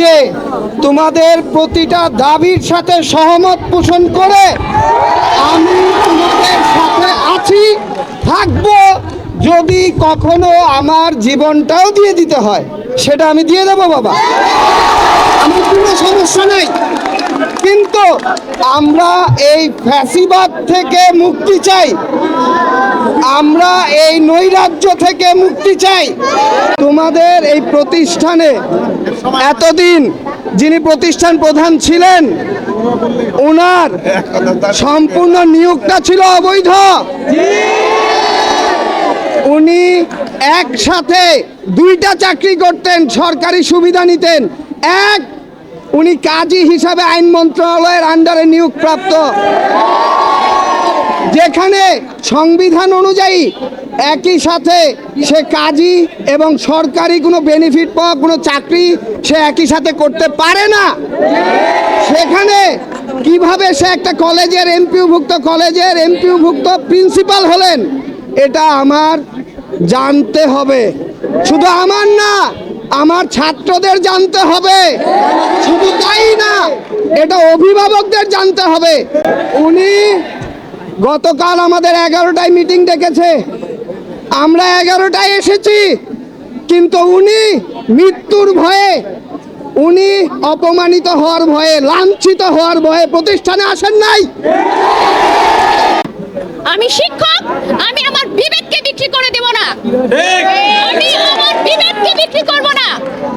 নিজে তোমাদের প্রতিটা দাবির সাথে সহমত পোষণ করে আমি তোমাদের সাথে আছি, থাকব যদি কখনো আমার জীবনটাও দিয়ে দিতে হয়। সেটা আমি দিয়ে দেবো বাবা। আমার কোনো সমস্যা নেই। কিন্তু আমরা এই ফ্যাসিবাদ থেকে মুক্তি চাই। আমরা এই নৈরাজ্য থেকে মুক্তি চাই। তোমাদের এই প্রতিষ্ঠানে এতদিন যিনি প্রতিষ্ঠান প্রধান ছিলেন, ওনার সম্পূর্ণ নিয়োগটা ছিল অবৈধ। উনি একসাথে দুইটা চাকরি করতেন, সরকারি সুবিধা নিতেন। এক, উনি কাজী হিসাবে আইন মন্ত্রণালয়ের আন্ডারে নিয়োগপ্রাপ্ত। যেখানে সংবিধান অনুযায়ী একই সাথে সে কাজী এবং সরকারি কোনো বেনিফিট পাওয়া, কোনো চাকরি সে একই সাথে করতে পারে না। সেখানে কীভাবে সে একটা কলেজের এমপিউভুক্ত কলেজের এমপিউভুক্ত প্রিন্সিপাল হলেন, এটা আমার জানতে হবে। শুধু আমার না, আমার ছাত্রদের জানতে হবে। শুধু তাই না, এটা অভিভাবকদের জানতে হবে। উনি গতকাল আমাদের এগারোটায় মিটিং ডেকেছে। আমরা এগারোটায় এসেছি কিন্তু উনি মৃত্যুর ভয়ে উনি অপমানিত হওয়ার ভয়ে লাঞ্ছিত হওয়ার ভয়ে প্রতিষ্ঠানে আসেন নাই। আমি শিক্ষক আমি আমার বিবেককে বিক্রি করে দেব না। আমি আমার বিবেককে বিক্রি করব না।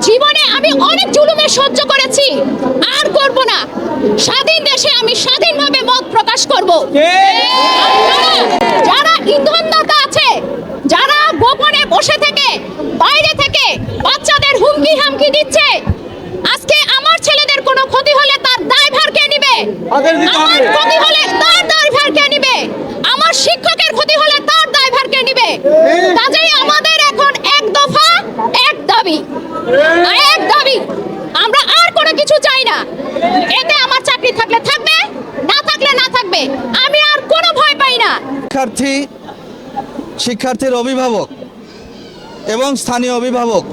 জীবনে আমি অনেক জুলুমে সহ্য করেছি আর করব না। স্বাধীন দেশে আমি স্বাধীনভাবে করব। যারা ইন্ধনদাতা আছে যারা গোপনে বসে থেকে বাইরে থেকে বাচ্চাদের হুমকি হামকি দিচ্ছে আজকে আমার ছেলেদের কোনো ক্ষতি হলে তার দায়ভার কে নিবে? আমার ক্ষতি হলে তার দায়ভার কে নিবে আমার শিক্ষকের ক্ষতি হলে তার দায়ভার কে নিবে কাজেই আমাদের এখন এক দফা এক দাবি এক দাবি আমরা আর কোনো কিছু চাই না এতে আমার চাকরি থাকলে থাকবে না থাকলে না থাকবে আমি আর কোনো ভয় পাই না শিক্ষার্থী, শিক্ষার্থীর অভিভাবক এবং স্থানীয় অভিভাবক।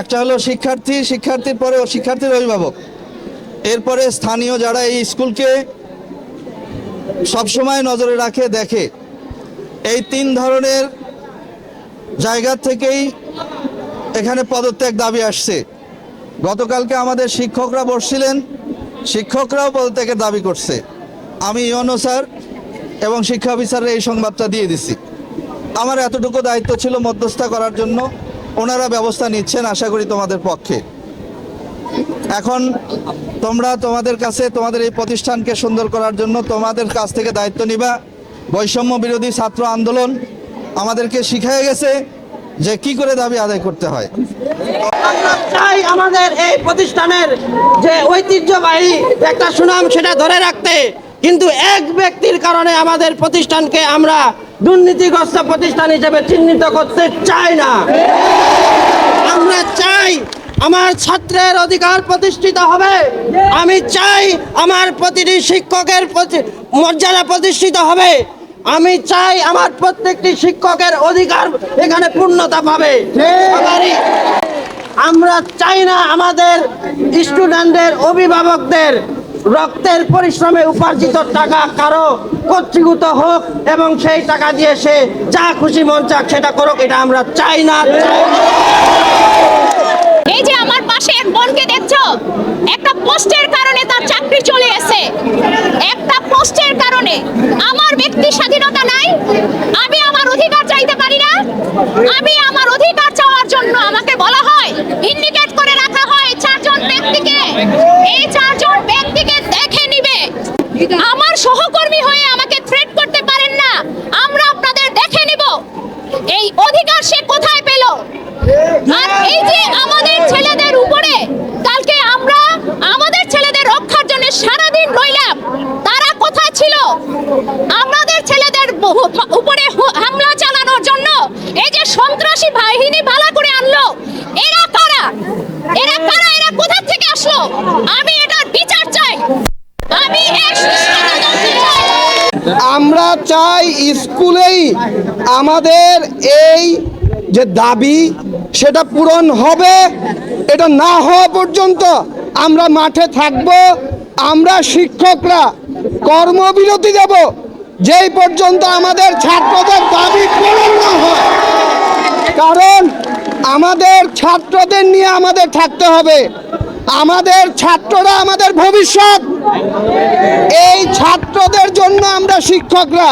একটা হলো শিক্ষার্থী, শিক্ষার্থীর পরে শিক্ষার্থীর অভিভাবক। এরপরে স্থানীয় যারা এই স্কুলকে সবসময় নজরে রাখে, দেখে, এই তিন ধরনের জায়গা থেকেই এখানে পদত্যাগ দাবি আসছে। গতকালকে আমাদের শিক্ষকরা বসছিলেন, শিক্ষকরাও পদত্যাগের দাবি করছে। আমি ইয়নো স্যার এবং শিক্ষা অফিসারের এই সংবাদটা দিয়ে দিছি। আমার এতটুকু দায়িত্ব ছিল মধ্যস্থতা করার জন্য। ওনারা ব্যবস্থা নিচ্ছেন আশা করি তোমাদের পক্ষে। এখন তোমরা তোমাদের কাছে তোমাদের এই প্রতিষ্ঠানকে সুন্দর করার জন্য তোমাদের কাছ থেকে দায়িত্ব নিবা। বৈষম্য বিরোধী ছাত্র আন্দোলন আমাদেরকে শিখিয়ে গেছে যে কি করে দাবি আদায় করতে হয়। চাই আমাদের এই প্রতিষ্ঠানের যে ঐতিহ্যবাহী একটা সুনাম সেটা ধরে রাখতে কিন্তু এক ব্যক্তির কারণে আমাদের প্রতিষ্ঠানকে আমরা দুর্নীতিগ্রস্ত প্রতিষ্ঠান হিসেবে চিহ্নিত করতে চাই না। আমরা চাই আমার ছাত্রের অধিকার প্রতিষ্ঠিত হবে। আমি চাই আমার প্রতিটি শিক্ষকের মর্যাদা প্রতিষ্ঠিত হবে। আমি চাই আমার প্রত্যেকটি শিক্ষকের অধিকার এখানে পূর্ণতা পাবে। আমরা চাই না আমাদের স্টুডেন্টদের, অভিভাবকদের রক্তের পরিশ্রমে উপার্জিত টাকা কারও কর্তৃভূত হোক এবং সেই টাকা দিয়ে সে যা খুশি মন চাক সেটা করুক, এটা আমরা চাই না। এই যে আমার পাশে এক বোনকে দেখছ, একটা পোস্টের কারণে তার চাকরি চলে গেছে একটা পোস্টের কারণে আমার ব্যক্তি স্বাধীনতা নাই আমি আমার অধিকার চাইতে পারি না আমি আমার অধিকার চাওয়ার জন্য আমাকে বলা হয় ইন্ডিকেট করে রাখা হয় চারজন ব্যক্তিকে এই চারজন ব্যক্তিকে দেখে নিবে আমার সহকর্মী হয়ে আমাকে থ্রেট করতে পারেন না আমরা আপনাদের দেখে নিব এই অধিকার সে কোথায় পেল আর এই যে আমাদের ছেলেদের উপরে কালকে আমরা আমাদের ছেলেদের রক্ষার জন্য সারাদিন রইলাম তারা কোথায় ছিল আমাদের ছেলেদের বহু- উপরে হু- হামলা চালানোর জন্য এই যে সন্ত্রাসী বাহিনী ভাড়া করে আনলো এরা কারা এরা কারা এরা কোথা থেকে আসলো আমি এটার বিচার চাই আমি এর সুষ্ঠু তদন্ত চাই আমরা চাই স্কুলেই আমাদের এই যে দাবি, সেটা পূরণ হবে। এটা না হওয়া পর্যন্ত আমরা মাঠে থাকব। আমরা শিক্ষকরা কর্মবিরতি দেব। যেই পর্যন্ত আমাদের ছাত্রদের দাবি পূরণ না হয়, কারণ আমাদের ছাত্রদের নিয়ে আমাদের থাকতে হবে। আমাদের ছাত্ররা আমাদের ভবিষ্যৎ। এই ছাত্রদের জন্য আমরা শিক্ষকরা